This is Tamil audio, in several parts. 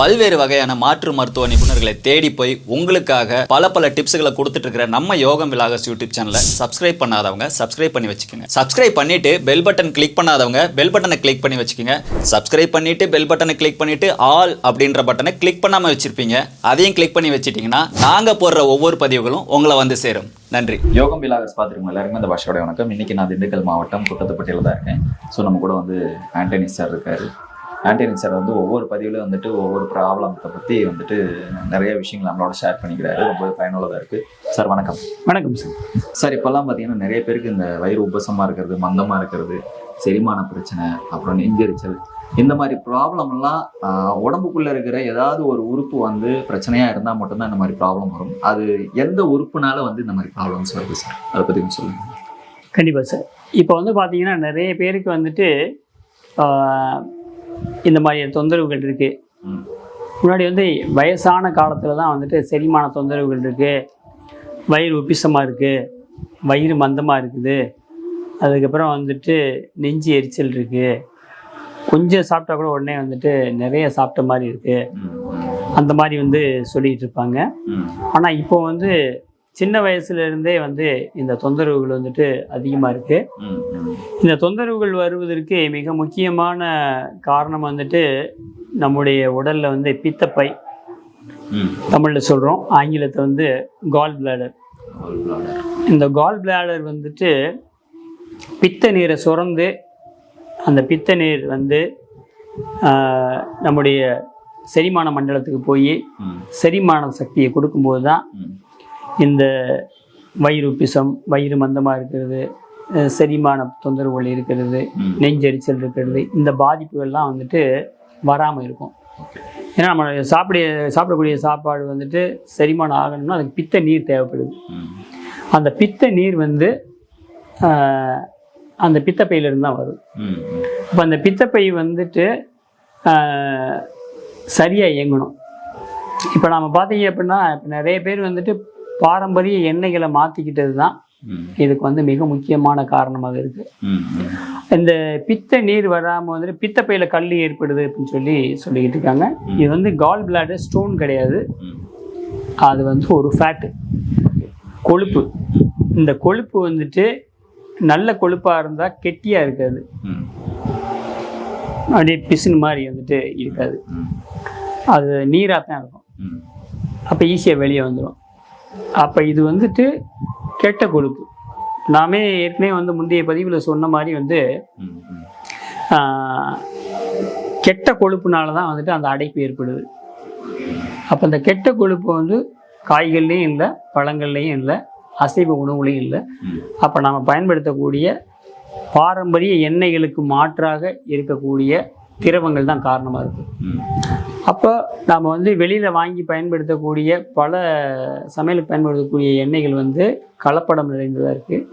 பல்வேறு வகையான மாற்று மருத்துவ நிபுணர்களை தேடி போய் உங்களுக்காக பல பல டிப்ஸ்களை கொடுத்துட்டு இருக்கிற நம்ம யோகம் விலாகஸ் யூடியூப் சேனலை சப்ஸ்கிரைப் பண்ணாதவங்க சப்ஸ்கிரைப் பண்ணி வச்சுக்கோங்க. சப்ஸ்கிரைப் பண்ணிட்டு பெல் பட்டன் கிளிக் பண்ணாதவங்க பெல் பட்டனை கிளிக் பண்ணி வச்சுக்கோங்க. சப்ஸ்கிரைப் பண்ணிட்டு பெல் பட்டனை கிளிக் பண்ணிட்டு ஆல் அப்படின்ற பட்டனை கிளிக் பண்ணாம வச்சிருப்பீங்க. அதையும் கிளிக் பண்ணி வச்சிட்டீங்கன்னா நாங்க போடுற ஒவ்வொரு பதிவுகளும் உங்களை வந்து சேரும். நன்றி. யோகம் விலாகஸ் பார்த்துருக்கோம் எல்லாருமே இந்த பாஷோட வணக்கம். இன்னைக்கு நான் திண்டுக்கல் மாவட்டம் குட்டத்துப்பட்டியில் தான் இருக்கேன். ஸோ நம்ம கூட வந்து ஆண்டனி சார் இருக்காரு. ஆண்டனி சார் வந்து ஒவ்வொரு பதிவுலையும் வந்துட்டு ஒவ்வொரு ப்ராப்ளத்தை பற்றி வந்துட்டு நிறைய விஷயங்கள் நம்மளோட ஷேர் பண்ணிக்கிறாரு. ரொம்ப பயனுள்ளதாக இருக்குது சார் வணக்கம். வணக்கம் சார். சார் இப்போல்லாம் பார்த்தீங்கன்னா நிறைய பேருக்கு இந்த வயிறு உபசமாக இருக்கிறது மந்தமாக இருக்கிறது செரிமான பிரச்சனை அப்புறம் நெஞ்செரிச்சல் இந்த மாதிரி ப்ராப்ளம்லாம் உடம்புக்குள்ள இருக்கிற ஏதாவது ஒரு உறுப்பு வந்து பிரச்சனையாக இருந்தால் மட்டும்தான் இந்த மாதிரி ப்ராப்ளம் வரும். அது எந்த உறுப்புனால வந்து இந்த மாதிரி ப்ராப்ளம்ஸ் வருது சார்? அதை பற்றி கொஞ்சம் சொல்லுங்கள் கண்டிப்பாக சார். இப்போ வந்து பார்த்தீங்கன்னா நிறைய பேருக்கு வந்துட்டு இந்த மாதிரி தொந்தரவுகள் இருக்குது முன்னாடி வந்து வயசான காலத்தில் தான் வந்துட்டு செரிமான தொந்தரவுகள் இருக்குது வயிறு உப்பிசமாக இருக்குது வயிறு மந்தமாக இருக்குது. அதுக்கப்புறம் வந்துட்டு நெஞ்சு எரிச்சல் இருக்குது கொஞ்சம் சாப்பிட்டா கூட உடனே வந்துட்டு நிறைய சாப்பிட்ட மாதிரி இருக்குது அந்த மாதிரி வந்து சொல்லிகிட்டு இருப்பாங்க. ஆனால் இப்போ வந்து சின்ன வயசுல இருந்தே வந்து இந்த தொந்தரவுகள் வந்துட்டு அதிகமாக இருக்குது இந்த தொந்தரவுகள் வருவதற்கு மிக முக்கியமான காரணம் வந்துட்டு நம்முடைய உடல்ல வந்து பித்தப்பை. தமிழில் சொல்கிறோம் ஆங்கிலத்தை வந்து கால் பிளாடர். இந்த கால் பிளாடர் வந்துட்டு பித்த நீரை சுரந்து அந்த பித்த நீர் வந்து நம்முடைய செரிமான மண்டலத்துக்கு போய் செரிமான சக்தியை கொடுக்கும்போது தான் இந்த வயிறு உப்பிசம் வயிறு மந்தமாக இருக்கிறது செரிமான தொந்தரவுகள் இருக்கிறது. நெஞ்செரிச்சல் இருக்கிறது இந்த பாதிப்புகள்லாம் வந்துட்டு வராமல் இருக்கும். ஏன்னா நம்ம சாப்பிட சாப்பிடக்கூடிய சாப்பாடு வந்துட்டு செரிமானம் ஆகணும்னா அதுக்கு பித்த நீர் தேவைப்படுது. அந்த பித்த நீர் வந்து அந்த பித்தப்பையிலிருந்து தான் வரும். இப்போ அந்த பித்தப்பை வந்துட்டு சரியாக இயங்கணும். இப்போ நாம் பார்த்தீங்க அப்படின்னா இப்போ நிறைய பேர் வந்துட்டு பாரம்பரிய எண்ணெய்களை மாற்றிக்கிட்டது தான் இதுக்கு வந்து மிக முக்கியமான காரணமாக ம். இந்த பித்த நீர் வராமல் வந்துட்டு பித்தப்பையில கல் ஏற்படுது அப்படின்னு சொல்லி சொல்லிக்கிட்டு இருக்காங்க. இது வந்து கால் பிளாடர் ஸ்டோன் கிடையாது. அது வந்து ஒரு ஃபேட்டு கொழுப்பு. இந்த கொழுப்பு வந்துட்டு நல்ல கொழுப்பாக இருந்தால் கெட்டியாக இருக்காது. அப்படியே பிசுனு மாதிரி வந்துட்டு இருக்காது. அது நீராக தான் இருக்கும். அப்போ ஈஸியாக வெளியே வந்துடும் அப்போ இது வந்துட்டு கெட்ட கொழுப்பு. நாமே ஏற்கனவே வந்து முந்தைய பதிவில் சொன்ன மாதிரி வந்து கெட்ட கொழுப்புனால தான் வந்துட்டு அந்த அடைப்பு ஏற்படுது. அப்போ அந்த கெட்ட கொழுப்பு வந்து காய்கள்லேயும் இல்லை பழங்கள்லேயும் இல்லை அசைவ உணவுலையும் இல்லை. அப்போ நாம் பயன்படுத்தக்கூடிய பாரம்பரிய எண்ணெய்களுக்கு மாற்றாக இருக்கக்கூடிய திரவங்கள் தான் காரணமாக இருக்குது அப்போ நாம் வந்து வெளியில் வாங்கி பயன்படுத்தக்கூடிய பல சமையலுக்கு பயன்படுத்தக்கூடிய எண்ணெய்கள் வந்து கலப்படம் நிறைந்ததாக இருக்குது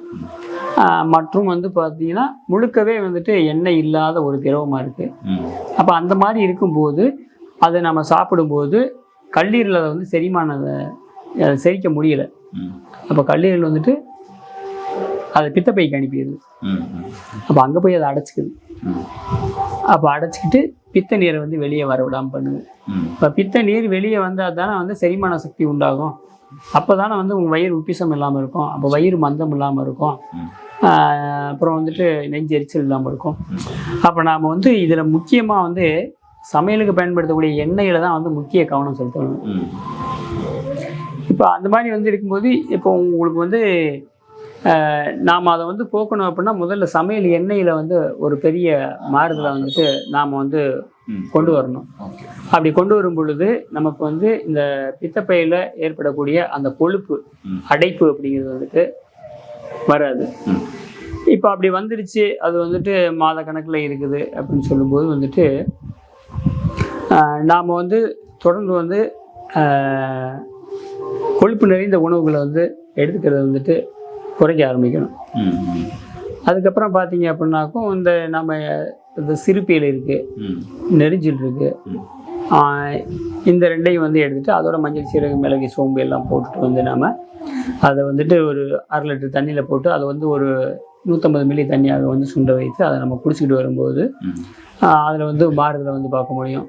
மற்றும் வந்து பார்த்திங்கன்னா முழுக்கவே வந்துட்டு எண்ணெய் இல்லாத ஒரு திரவமாக இருக்குது. அப்போ அந்த மாதிரி இருக்கும்போது அதை நம்ம சாப்பிடும்போது கல்லீரல் அதை வந்து செரிமான அதை செரிக்க முடியல. அப்போ கல்லீரல் வந்துட்டு அதை பித்தப்பைக்கு அனுப்பிடுது. அப்போ அங்கே போய் அதை அடைச்சிக்குது. அப்போ அடைச்சிக்கிட்டு பித்த நீரை வந்து வெளியே வர விடாமல் பண்ணுது. இப்போ பித்த நீர் வெளியே வந்தால் தானே வந்து செரிமான சக்தி உண்டாகும். அப்போ தானே வந்து உங்கள் வயிறு உப்பிசம் இல்லாமல் இருக்கும். அப்போ வயிறு மந்தம் இல்லாமல் இருக்கும். அப்புறம் வந்துட்டு நெஞ்சு எரிச்சல் இல்லாமல் இருக்கும். அப்போ நாம் வந்து இதில் முக்கியமாக வந்து சமையலுக்கு பயன்படுத்தக்கூடிய எண்ணெயில் தான் வந்து முக்கிய கவனம் செலுத்தணும். இப்போ அந்த மாதிரி வந்து இருக்கும்போது இப்போ உங்களுக்கு வந்து நாம் அதை வந்து போக்கணும் அப்படின்னா முதல்ல சமையல் எண்ணெயில் வந்து ஒரு பெரிய மாறுதலை வந்துட்டு நாம் வந்து. கொண்டு வரணும் அப்படி கொண்டு வரும் பொழுது நமக்கு வந்து இந்த பித்தப்பையில் ஏற்படக்கூடிய அந்த கொழுப்பு. அடைப்பு அப்படிங்கிறது வந்துட்டு வராது. இப்போ அப்படி வந்துடுச்சு அது வந்துட்டு மாத கணக்கில் இருக்குது அப்படின்னு சொல்லும்போது வந்துட்டு நாம் வந்து தொடர்ந்து வந்து கொழுப்பு நிறைந்த உணவுகளை வந்து எடுத்துக்கிறத வந்துட்டு குறைக்க ஆரம்பிக்கணும். அதுக்கப்புறம் பார்த்தீங்க அப்படின்னாக்கும் இந்த நம்ம இந்த சிறுப்பியல் இருக்குது. நெரிஞ்சில் இருக்குது இந்த ரெண்டையும் வந்து எடுத்துட்டு அதோட மஞ்சள் சீரகம் மிளகு சோம்பு எல்லாம் போட்டுட்டு வந்து நாம அதை வந்துட்டு ஒரு அரை லிட்டர் தண்ணியில் போட்டு அதை வந்து ஒரு நூற்றம்பது மில்லி தண்ணியாக வந்து சுண்ட வைத்து அதை நம்ம குடிச்சிக்கிட்டு வரும்போது. அதில் வந்து மாறுதலை வந்து பார்க்க முடியும்.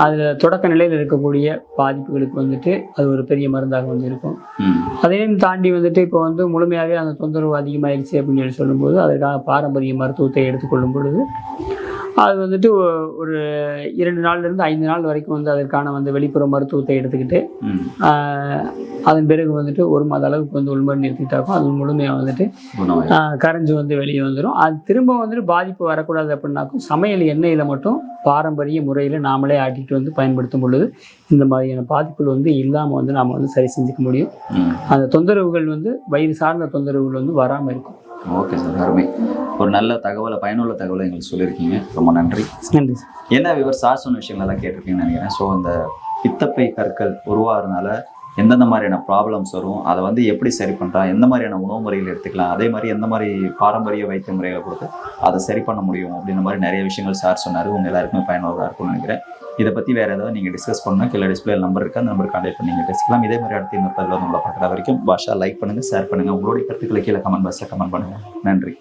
அதில் தொடக்க நிலையில் இருக்கக்கூடிய பாதிப்புகளுக்கு வந்துட்டு அது ஒரு பெரிய மருந்தாக வந்து இருக்கும். அதையும் தாண்டி வந்துட்டு இப்போ வந்து முழுமையாகவே அந்த தொந்தரவு அதிகமாயிருச்சு அப்படின்னு சொல்லி சொல்லும்போது அதற்கான பாரம்பரிய மருத்துவத்தை எடுத்துக்கொள்ளும் பொழுது அது வந்துட்டு ஒரு இரண்டு நாள்லேருந்து ஐந்து நாள் வரைக்கும் வந்து அதற்கான வந்து வெளிப்புற மருத்துவத்தை எடுத்துக்கிட்டு அதன் பிறகு வந்துட்டு ஒரு மாத அளவுக்கு வந்து உள்மருந்து எடுத்துக்கிட்டாக்கும் அது முழுமையாக வந்துட்டு கரைஞ்சு வந்து வெளியே வந்துடும் அது திரும்ப வந்துட்டு பாதிப்பு வரக்கூடாது அப்படின்னாக்கும் சமையல் எண்ணெயில் மட்டும் பாரம்பரிய முறையில் நாமளே ஆட்டிட்டு வந்து பயன்படுத்தும் பொழுது இந்த மாதிரியான பாதிப்புகள் வந்து இல்லாமல் வந்து நாம் வந்து சரி செஞ்சுக்க முடியும். அந்த தொந்தரவுகள் வந்து வயிறு சார்ந்த தொந்தரவுகள் வந்து வராமல் இருக்கும். ஓகே சார் அருமை. ஒரு நல்ல தகவலை பயனுள்ள தகவலை எங்களுக்கு சொல்லியிருக்கீங்க. ரொம்ப நன்றி. நன்றி என்ன விவர் சார் சொன்ன விஷயங்களெல்லாம் கேட்டிருக்கீங்கன்னு நினைக்கிறேன். ஸோ இந்த பித்தப்பை கற்கள் உருவாகிறதுனால எந்தெந்த மாதிரியான ப்ராப்ளம்ஸ் வரும் அதை வந்து எப்படி சரி பண்ணுறா எந்த மாதிரியான உணவு முறைகள் எடுத்துக்கலாம் அதே மாதிரி எந்த மாதிரி பாரம்பரிய வைத்திய முறைகளை கொடுத்து அதை சரி பண்ண முடியும் அப்படின்ற மாதிரி நிறைய விஷயங்கள் சார் சொன்னார். உங்கள் எல்லாருக்குமே பயனுள்ளதாக இருக்கும்னு நினைக்கிறேன். இதை பற்றி வேறு ஏதாவது நீங்கள் டிஸ்கஸ் பண்ணணும். கீழே டிஸ்பிளே நம்பர் இருக்குது அந்த நம்பர் கான்டாக்ட் பண்ணி நீங்கள் பேசிக்கலாம். இதே மாதிரி அடுத்த இன்னொரு பதிவில் உங்களை பார்க்குற வரைக்கும் பாஷா லைக் பண்ணுங்கள் ஷேர் பண்ணுங்கள் உங்களுடைய கருத்துக்களை கீழே கமெண்ட் பாக்ஸில் கமெண்ட் பண்ணுங்கள் நன்றி.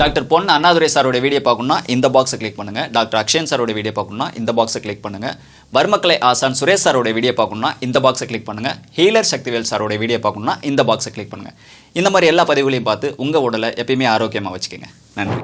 டாக்டர் பொன் அண்ணாதுரை சாரோட வீடியோ பார்க்கணும்னா இந்த பாக்ஸை கிளிக் பண்ணுங்கள் டாக்டர் அக்ஷயன் சாரோட வீடியோ பார்க்கணும்னா இந்த பாக்ஸை கிளிக் பண்ணுங்கள் வர்மக்கலை ஆசான் சுரேஷ் சாரோட வீடியோ பார்க்கணும்னா இந்த பாக்ஸை கிளிக் பண்ணுங்க. ஹீலர் சக்திவேல் சாரோட வீடியோ பார்க்கணும்னா இந்த பாக்ஸை கிளிக் பண்ணுங்கள் இந்த மாதிரி எல்லா பதிவுகளையும் பார்த்து உங்கள் உடலை எப்பயுமே ஆரோக்கியமாக வச்சுக்கோங்க. நன்றி.